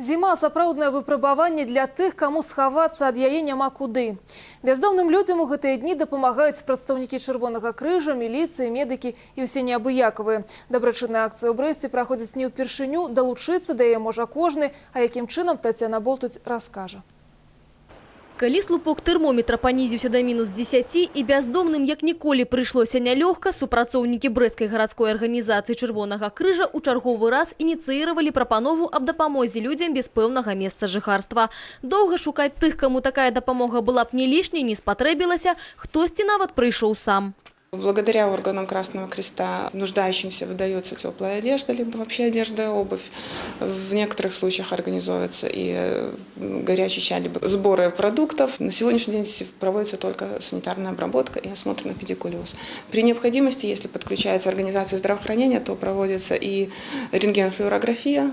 Зіма сапраўднае выпрабаванне для тых, каму схавацца ад яе няма куды. Бяздомным людзям у гэтыя дні дапамагаюць прадстаўнікі чырвонага крыжа, міліцыі, медыкі і ўсе неабыякавыя. Дабрачынная акцыя ў Брэсце праходзіць не ўпершыню, далучыцца да яе можа кожны, а якім чынам Тацяна Болтуць раскажа. Калі слупок тэрмометра панізіўся да мінус 10 і бяздомным як ніколі прыйшлося нялёгка, супрацоўнікі брэсцкай гарадской арганізацыі чырвонага крыжа ў чарговы раз ініцыіравалі прапанову аб дапамозе людзям без пэўнага месца жыхарства. Доўга шукаць тых, каму такая дапамога была б не лішняй, не спатрэбілася, хтосьці нават прыйшоў сам. Благодаря органам Красного Креста нуждающимся выдается теплая одежда, либо вообще одежда и обувь. В некоторых случаях организовывается и горячий чай, либо сборы продуктов. На сегодняшний день проводится только санитарная обработка и осмотр на педикулез. При необходимости, если подключается организация здравоохранения, то проводится и рентгенофлюорография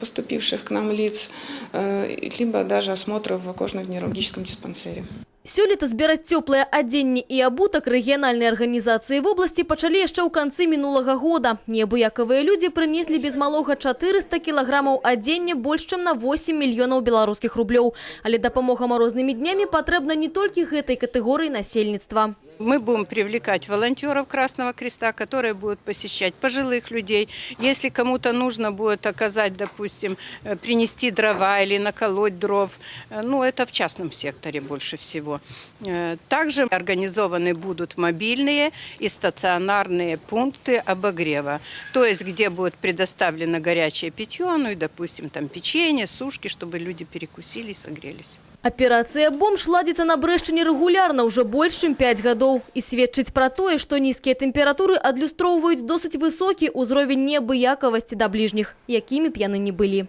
поступивших к нам лиц, э, либо даже осмотр в кожно-венерологическом диспансере. Сёлета збіраць цёплае адзенне і абутак рэгіянальнай арганізацыі вобласці пачалі яшчэ ў канцы мінулага года. Неабыякавыя людзі прынеслі без малога 400 кілаграмаў адзення больш чым на 8 мільёнаў беларускіх рублёў. Але дапамога марознымі днямі патрэбна не толькі гэтай катэгорыі насельніцтва. Мы будем привлекать волонтеров Красного Креста, которые будут посещать пожилых людей. Если кому-то нужно будет оказать, допустим, э, принести дрова или наколоть дров, э, ну это в частном секторе больше всего. Э, Также организованы будут мобильные и стационарные пункты обогрева. То есть, где будет предоставлено горячее питье, ну и, допустим, там печенье, сушки, чтобы люди перекусили и согрелись. Аперацыя бомж ладзіцца на брэшчыне рэгулярна ўжо больш чым 5 гадоў і сведчыць пра тое, што нізкія тэмпературы адлюстроўваюць досыць высокі ўзровень неабыякавасці да бліжніх, якімі б яны не былі.